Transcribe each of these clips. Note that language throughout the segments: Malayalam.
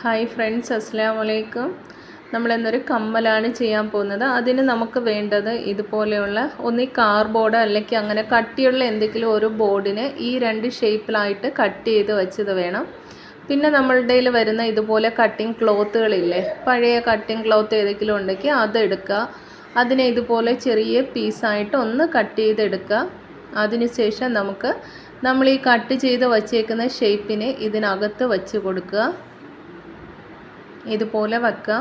ഹായ് ഫ്രണ്ട്സ് അസ്സാം വലൈക്കും നമ്മളിന്നൊരു കമ്മലാണ് ചെയ്യാൻ പോകുന്നത്. അതിന് നമുക്ക് വേണ്ടത് ഇതുപോലെയുള്ള ഒന്നീ കാർബോർഡ് അല്ലെങ്കിൽ അങ്ങനെ കട്ടിയുള്ള എന്തെങ്കിലും ഒരു ബോർഡിന് ഈ രണ്ട് ഷേപ്പിലായിട്ട് കട്ട് ചെയ്ത് വെച്ചത് വേണം. പിന്നെ നമ്മളുടെ വരുന്ന ഇതുപോലെ കട്ടിങ് ക്ലോത്തുകളില്ലേ പഴയ കട്ടിങ് ക്ലോത്ത് ഏതെങ്കിലും ഉണ്ടെങ്കിൽ അതെടുക്കുക അതിനെ ഇതുപോലെ ചെറിയ പീസായിട്ട് ഒന്ന് കട്ട് ചെയ്തെടുക്കുക അതിനുശേഷം നമുക്ക് നമ്മൾ ഈ കട്ട് ചെയ്ത് വച്ചേക്കുന്ന ഷേപ്പിനെ ഇതിനകത്ത് വച്ച് കൊടുക്കുക ഇതുപോലെ വെക്കുക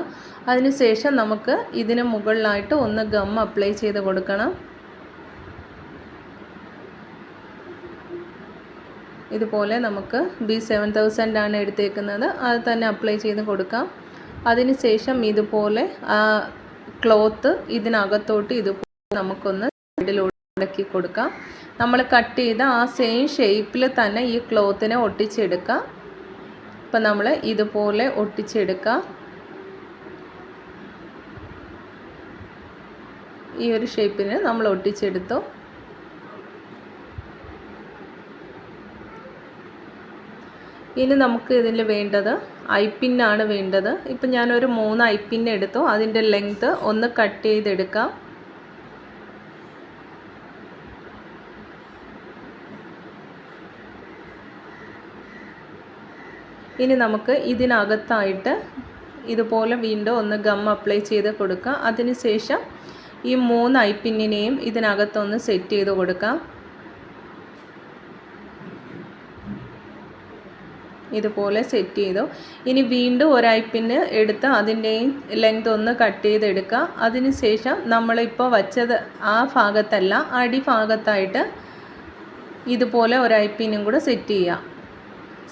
അതിനുശേഷം നമുക്ക് ഇതിന് മുകളിലായിട്ട് ഒന്ന് ഗം അപ്ലൈ ചെയ്ത് കൊടുക്കണം. ഇതുപോലെ നമുക്ക് ബി സെവൻ തൗസൻഡ് ആണ് എടുത്തേക്കുന്നത്. അത് തന്നെ അപ്ലൈ ചെയ്ത് കൊടുക്കാം. അതിനുശേഷം ഇതുപോലെ ആ ക്ലോത്ത് ഇതിനകത്തോട്ട് ഇതുപോലെ നമുക്കൊന്ന് സൈഡിലൂടെ കൊടുക്കാം. നമ്മൾ കട്ട് ചെയ്ത ആ സെയിം ഷേപ്പിൽ തന്നെ ഈ ക്ലോത്തിനെ ഒട്ടിച്ചെടുക്കാം. അപ്പം നമ്മൾ ഇതുപോലെ ഒട്ടിച്ചെടുക്കുക. ഈ ഒരു ഷേപ്പിന് നമ്മൾ ഒട്ടിച്ചെടുത്തു. ഇനി നമുക്ക് ഇതിൽ വേണ്ടത് ഐപ്പിന്നാണ് വേണ്ടത്. ഇപ്പം ഞാനൊരു മൂന്ന് ഐ എടുത്തു. അതിന്റെ ലെങ്ത്ത് ഒന്ന് കട്ട് ചെയ്തെടുക്കാം. ഇനി നമുക്ക് ഇതിനകത്തായിട്ട് ഇതുപോലെ വീണ്ടും ഒന്ന് ഗം അപ്ലൈ ചെയ്ത് കൊടുക്കാം. അതിനുശേഷം ഈ മൂന്ന് ഐപ്പിന്നിനെയും ഇതിനകത്തൊന്ന് സെറ്റ് ചെയ്ത് കൊടുക്കാം. ഇതുപോലെ സെറ്റ് ചെയ്തു. ഇനി വീണ്ടും ഒരു ഐപ്പിന് എടുത്ത് അതിന്റെയും ലെങ്ത് ഒന്ന് കട്ട് ചെയ്തെടുക്കുക അതിനുശേഷം നമ്മളിപ്പോൾ വച്ചത് ആ ഭാഗത്തല്ല അടിഭാഗത്തായിട്ട് ഇതുപോലെ ഒരു ഐപ്പിനും കൂടെ സെറ്റ് ചെയ്യാം.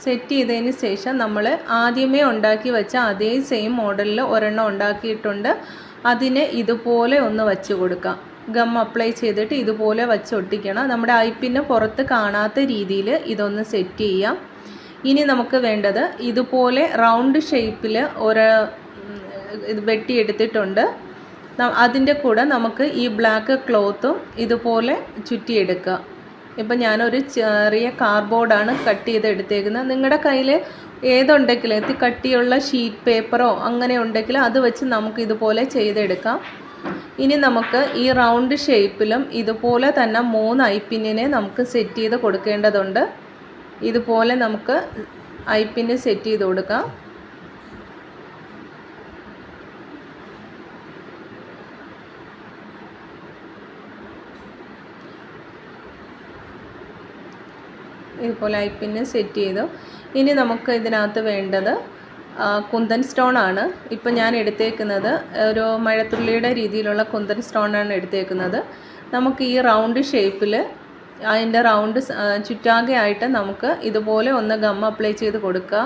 സെറ്റ് ചെയ്തതിന് ശേഷം നമ്മൾ ആദ്യമേ ഉണ്ടാക്കി വെച്ച അതേ സെയിം മോഡലിൽ ഒരെണ്ണം ഉണ്ടാക്കിയിട്ടുണ്ട്. അതിനെ ഇതുപോലെ ഒന്ന് വച്ച് കൊടുക്കാം. ഗം അപ്ലൈ ചെയ്തിട്ട് ഇതുപോലെ വച്ച് ഒട്ടിക്കണം. നമ്മുടെ ഐപ്പിന് പുറത്ത് കാണാത്ത രീതിയിൽ ഇതൊന്ന് സെറ്റ് ചെയ്യാം. ഇനി നമുക്ക് വേണ്ടത് ഇതുപോലെ റൗണ്ട് ഷേപ്പിൽ ഒരു ഇത് വെട്ടിയെടുത്തിട്ടുണ്ട്. അതിന്റെ കൂടെ നമുക്ക് ഈ ബ്ലാക്ക് ക്ലോത്തും ഇതുപോലെ ചുറ്റിയെടുക്കുക ഇപ്പം ഞാനൊരു ചെറിയ കാർഡ്ബോർഡാണ് കട്ട് ചെയ്ത് എടുത്തേക്കുന്നത് നിങ്ങളുടെ കയ്യിൽ ഏതുണ്ടെങ്കിലും എത്തി കട്ടിയുള്ള ഷീറ്റ് പേപ്പറോ അങ്ങനെ ഉണ്ടെങ്കിൽ അത് വെച്ച് നമുക്ക് ഇതുപോലെ ചെയ്തെടുക്കാം. ഇനി നമുക്ക് ഈ റൗണ്ട് ഷേപ്പിലും ഇതുപോലെ തന്നെ മൂന്ന് ഐപ്പിന്നിനെ നമുക്ക് സെറ്റ് ചെയ്ത് കൊടുക്കേണ്ടതുണ്ട്. ഇതുപോലെ നമുക്ക് ഐപ്പിന് സെറ്റ് ചെയ്ത് കൊടുക്കാം. ഇതുപോലെ ഐപ്പിന് സെറ്റ് ചെയ്തു. ഇനി നമുക്ക് ഇതിനകത്ത് വേണ്ടത് കുന്തൻ സ്റ്റോൺ ആണ്. ഇപ്പം ഞാൻ എടുത്തേക്കുന്നത് ഒരു മഴത്തുള്ളിയുടെ രീതിയിലുള്ള കുന്തൻ സ്റ്റോണാണ് എടുത്തേക്കുന്നത്. നമുക്ക് ഈ റൗണ്ട് ഷേപ്പിൽ അതിന്റെ റൗണ്ട് ചുറ്റാകെ ആയിട്ട് നമുക്ക് ഇതുപോലെ ഒന്ന് ഗം അപ്ലൈ ചെയ്ത് കൊടുക്കുക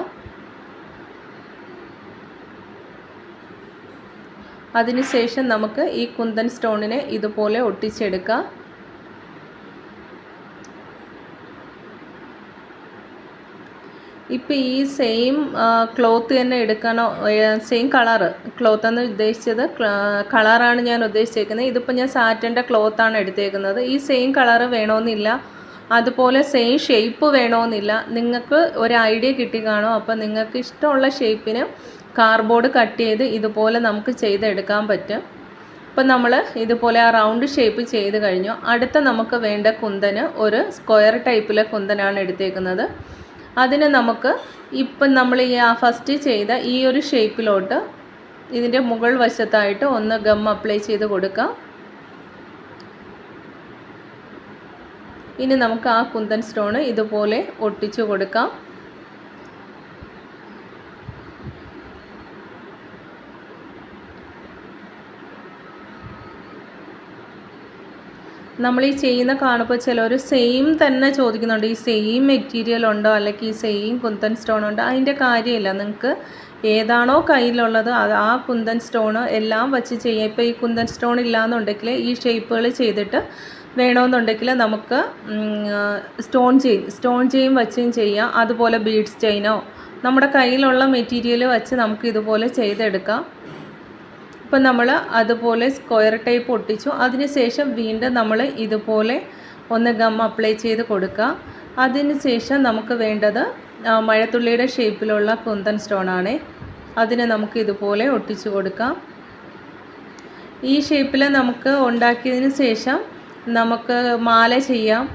അതിനുശേഷം നമുക്ക് ഈ കുന്തൻ സ്റ്റോണിനെ ഇതുപോലെ ഒട്ടിച്ചെടുക്കാം. ഇപ്പം ഈ സെയിം ക്ലോത്ത് തന്നെ എടുക്കാനോ സെയിം കളറ് ക്ലോത്ത് എന്ന് ഉദ്ദേശിച്ചത്. കളറാണ് ഞാൻ ഉദ്ദേശിച്ചേക്കുന്നത്. ഇതിപ്പോൾ ഞാൻ സാറ്റന്റെ ക്ലോത്താണ് എടുത്തേക്കുന്നത്. ഈ സെയിം കളറ് വേണമെന്നില്ല അതുപോലെ സെയിം ഷേപ്പ് വേണമെന്നില്ല നിങ്ങൾക്ക് ഒരു ഐഡിയ കിട്ടി കാണും. അപ്പോൾ നിങ്ങൾക്ക് ഇഷ്ടമുള്ള ഷേപ്പിന് കാർഡ്ബോർഡ് കട്ട് ചെയ്ത് ഇതുപോലെ നമുക്ക് ചെയ്തെടുക്കാൻ പറ്റും. ഇപ്പം നമ്മൾ ഇതുപോലെ ആ റൗണ്ട് ഷേപ്പ് ചെയ്ത് കഴിഞ്ഞു. അടുത്ത നമുക്ക് വേണ്ട കുന്തന് ഒരു സ്ക്വയർ ടൈപ്പിലെ കുന്തനാണ് എടുത്തേക്കുന്നത്. അതിന് നമുക്ക് ഇപ്പം നമ്മൾ ഈ ആ ഫസ്റ്റ് ചെയ്ത ഈ ഒരു ഷേപ്പിലോട്ട് ഇതിന്റെ മുകൾ വശത്തായിട്ട് ഒന്ന് ഗം അപ്ലൈ ചെയ്ത് കൊടുക്കാം. ഇനി നമുക്ക് ആ കുന്തൻ സ്റ്റോണ് ഇതുപോലെ ഒട്ടിച്ചു കൊടുക്കാം. നമ്മൾ ഈ ചെയ്യുന്ന കാണുമ്പോൾ ചിലർ സെയിം തന്നെ ചോദിക്കുന്നുണ്ട്. ഈ സെയിം മെറ്റീരിയൽ ഉണ്ടോ? അല്ലെങ്കിൽ ഈ സെയിം കുന്തൻ സ്റ്റോൺ ഉണ്ടോ? അതിന്റെ കാര്യമില്ല നിങ്ങൾക്ക് ഏതാണോ കയ്യിലുള്ളത് അത് ആ കുന്തൻ സ്റ്റോണ് എല്ലാം വച്ച് ചെയ്യാം. ഇപ്പോൾ ഈ കുന്തൻ സ്റ്റോൺ ഇല്ലയെന്നുണ്ടെങ്കിൽ ഈ ഷേപ്പുകൾ ചെയ്തിട്ട് വേണമെന്നുണ്ടെങ്കിൽ നമുക്ക് സ്റ്റോൺ ചെയിൻ സ്റ്റോൺ ചെയ്യും വച്ചും ചെയ്യാം. അതുപോലെ ബീഡ്സ് ചെയിനോ നമ്മുടെ കയ്യിലുള്ള മെറ്റീരിയൽ വച്ച് നമുക്ക് ഇതുപോലെ ചെയ്തെടുക്കാം. ഇപ്പം നമ്മൾ അതുപോലെ സ്ക്വയർ ടൈപ്പ് ഒട്ടിച്ചു അതിനുശേഷം വീണ്ടും നമ്മൾ ഇതുപോലെ ഒന്ന് ഗം അപ്ലൈ ചെയ്ത് കൊടുക്കുക. അതിനുശേഷം നമുക്ക് വേണ്ടത് മഴത്തുള്ളിയുടെ ഷേപ്പിലുള്ള കുന്തൻ സ്റ്റോണാണ് അതിനെ നമുക്ക് ഇതുപോലെ ഒട്ടിച്ചു കൊടുക്കാം. ഈ ഷേപ്പിൽ നമുക്ക് ഉണ്ടാക്കിയതിന് ശേഷം നമുക്ക് മാല ചെയ്യാം.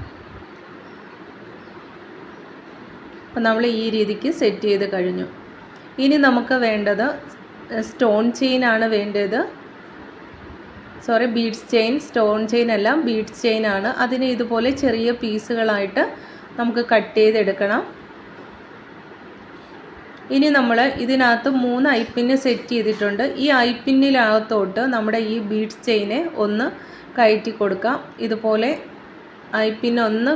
അപ്പം നമ്മൾ ഈ രീതിക്ക് സെറ്റ് ചെയ്ത് കഴിഞ്ഞു. ഇനി നമുക്ക് വേണ്ടത് സ്റ്റോൺ ചെയിൻ ആണ് വേണ്ടത്. Sorry beads chain stone chain അല്ല ബീഡ്സ് ചെയിൻ ആണ്. അതിനെ ഇതുപോലെ ചെറിയ പീസുകളായിട്ട് നമുക്ക് കട്ട് ചെയ്തെടുക്കണം. ഇനി നമ്മൾ ഇതിനകത്ത് മൂന്ന് ഐപ്പിന് സെറ്റ് ചെയ്തിട്ടുണ്ട്. ഈ ഐപ്പിന്നിനകത്തോട്ട് നമ്മുടെ ഈ ബീഡ്സ് ചെയിനെ ഒന്ന് കയറ്റി കൊടുക്കാം. ഇതുപോലെ ഐപ്പിൻ ഒന്ന്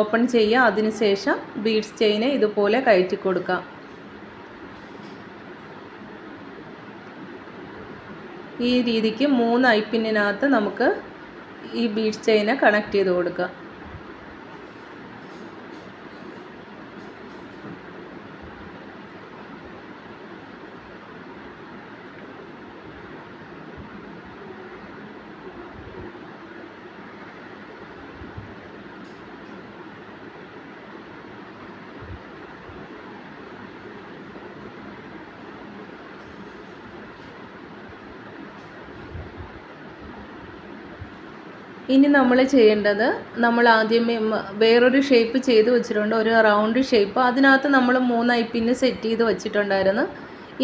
ഓപ്പൺ ചെയ്യുക. അതിനുശേഷം ബീഡ്സ് ചെയിനെ ഇതുപോലെ കയറ്റി കൊടുക്കാം. ഈ രീതിക്ക് മൂന്ന് ഐപ്പിന്നിനകത്ത് നമുക്ക് ഈ ബീഡ്സ് ചെയിനെ കണക്ട് ചെയ്ത് കൊടുക്കാം. ഇനി നമ്മൾ ചെയ്യേണ്ടത് നമ്മൾ ആദ്യമേ വേറൊരു ഷേപ്പ് ചെയ്ത് വെച്ചിട്ടുണ്ട്. ഒരു റൗണ്ട് ഷേപ്പ് അതിനകത്ത് നമ്മൾ മൂന്ന് ഐ പിന്ന് സെറ്റ് ചെയ്ത് വെച്ചിട്ടുണ്ടായിരുന്നു.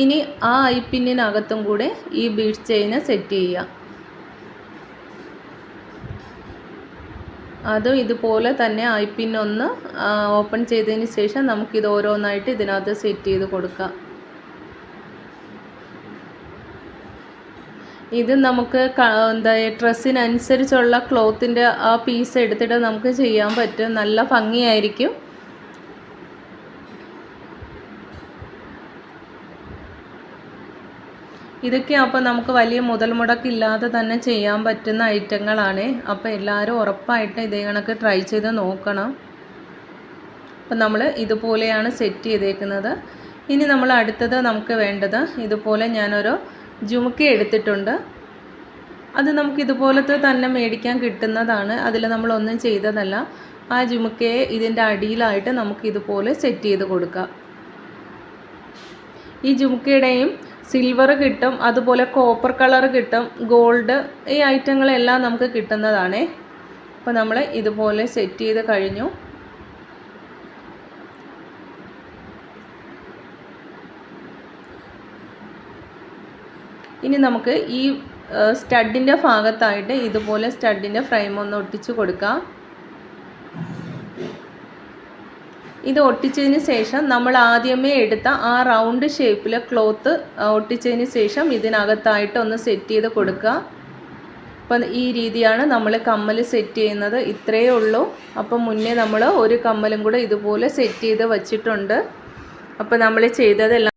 ഇനി ആ ഐ പിന്നിനകത്തും കൂടെ ഈ ബീഡ് ചെയിന് സെറ്റ് ചെയ്യുക. അതും ഇതുപോലെ തന്നെ ഐ പിന്നൊന്ന് ഓപ്പൺ ചെയ്തതിന് ശേഷം നമുക്കിത് ഓരോന്നായിട്ട് ഇതിനകത്ത് സെറ്റ് ചെയ്ത് കൊടുക്കാം. ഇത് നമുക്ക് എന്താ ഡ്രസ്സിനനുസരിച്ചുള്ള ക്ലോത്തിന്റെ ആ പീസ് എടുത്തിട്ട് നമുക്ക് ചെയ്യാൻ പറ്റും. നല്ല ഭംഗിയായിരിക്കും. ഇതൊക്കെ അപ്പോൾ നമുക്ക് വലിയ മുതൽ മുടക്കില്ലാതെ തന്നെ ചെയ്യാൻ പറ്റുന്ന ഐറ്റങ്ങളാണ്. അപ്പോൾ എല്ലാവരും ഉറപ്പായിട്ട് ഇതേ കണക്ക് ട്രൈ ചെയ്ത് നോക്കണം. അപ്പം നമ്മൾ ഇതുപോലെയാണ് സെറ്റ് ചെയ്തേക്കുന്നത്. ഇനി നമ്മൾ അടുത്തത് നമുക്ക് വേണ്ടത് ഇതുപോലെ ഞാനൊരു ജുമുക്ക എടുത്തിട്ടുണ്ട്. അത് നമുക്ക് ഇതുപോലത്തെ തന്നെ മേടിക്കാൻ കിട്ടുന്നതാണ്. അതിൽ നമ്മളൊന്നും ചെയ്തതല്ല. ആ ജുമുക്കയെ ഇതിന്റെ അടിയിലായിട്ട് നമുക്ക് ഇതുപോലെ സെറ്റ് ചെയ്ത് കൊടുക്കാം. ഈ ജുമുക്കയുടെയും സിൽവർ കിട്ടും അതുപോലെ കോപ്പർ കളർ കിട്ടും ഗോൾഡ് ഈ ഐറ്റങ്ങളെല്ലാം നമുക്ക് കിട്ടുന്നതാണേ. അപ്പോൾ നമ്മൾ ഇതുപോലെ സെറ്റ് ചെയ്ത് കഴിഞ്ഞു. ഇനി നമുക്ക് ഈ സ്റ്റഡിന്റെ ഭാഗത്തായിട്ട് ഇതുപോലെ സ്റ്റഡിന്റെ ഫ്രെയിം ഒന്ന് ഒട്ടിച്ച് കൊടുക്കാം. ഇത് ഒട്ടിച്ചതിന് ശേഷം നമ്മൾ ആദ്യമേ എടുത്ത ആ റൗണ്ട് ഷേപ്പിലെ ക്ലോത്ത് ഒട്ടിച്ചതിന് ശേഷം ഇതിനകത്തായിട്ട് ഒന്ന് സെറ്റ് ചെയ്ത് കൊടുക്കുക. അപ്പം ഈ രീതിയാണ് നമ്മൾ കമ്മൽ സെറ്റ് ചെയ്യുന്നത്. ഇത്രയേ ഉള്ളൂ. അപ്പം മുന്നേ നമ്മൾ ഒരു കമ്മലും കൂടെ ഇതുപോലെ സെറ്റ് ചെയ്ത് വച്ചിട്ടുണ്ട്. അപ്പോൾ നമ്മൾ ചെയ്തതെല്ലാം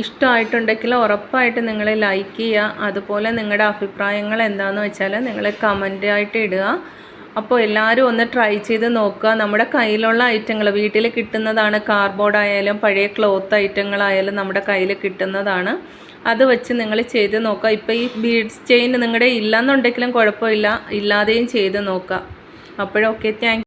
ഇഷ്ടമായിട്ടുണ്ടെങ്കിൽ ഉറപ്പായിട്ട് നിങ്ങൾ ലൈക്ക് ചെയ്യുക. അതുപോലെ നിങ്ങളുടെ അഭിപ്രായങ്ങൾ എന്താണെന്ന് വെച്ചാൽ നിങ്ങൾ കമന്റായിട്ട് ഇടുക. അപ്പോൾ എല്ലാവരും ഒന്ന് ട്രൈ ചെയ്ത് നോക്കുക. നമ്മുടെ കയ്യിലുള്ള ഐറ്റങ്ങൾ വീട്ടിൽ കിട്ടുന്നതാണ് കാർഡ്ബോർഡ് ആയാലും പഴയ ക്ലോത്ത് ഐറ്റങ്ങളായാലും നമ്മുടെ കയ്യിൽ കിട്ടുന്നതാണ്. അത് വെച്ച് നിങ്ങൾ ചെയ്ത് നോക്കുക. ഇപ്പോൾ ഈ ബീഡ്സ് ചെയിൻ നിങ്ങളുടെ ഇല്ലയെന്നുണ്ടെങ്കിലും കുഴപ്പമില്ല. ഇല്ലാതെയും ചെയ്ത് നോക്കുക. അപ്പോഴൊക്കെ താങ്ക്